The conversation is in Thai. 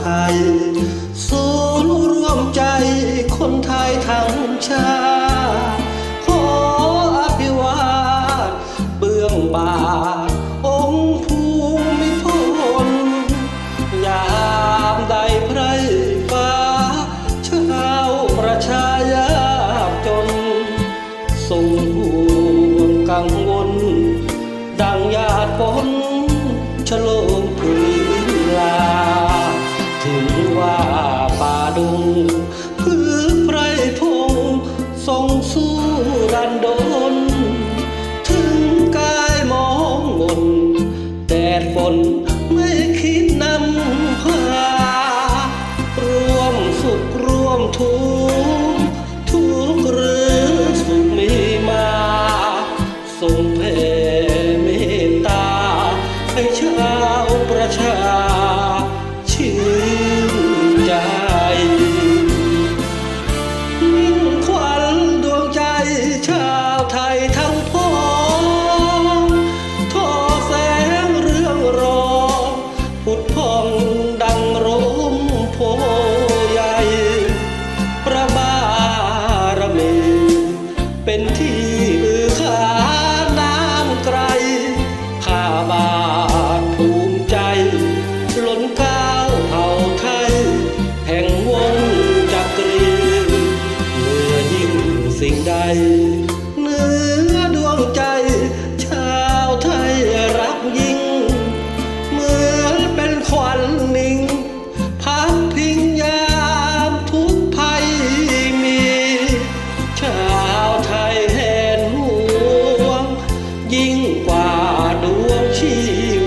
ไทย ศูนย์รวมใจคนไทยทั้งชาติขออภิวาทเบื้องบา ป่าดุงพือไพรทงทรงสู้รันดน ถึงกายมองมนแดดฝนไม่คิดนำพาร่วมสุขร่วมทุกข์ พองดังร่มโพใพระบารมีเป็นที่ qua đuốc chi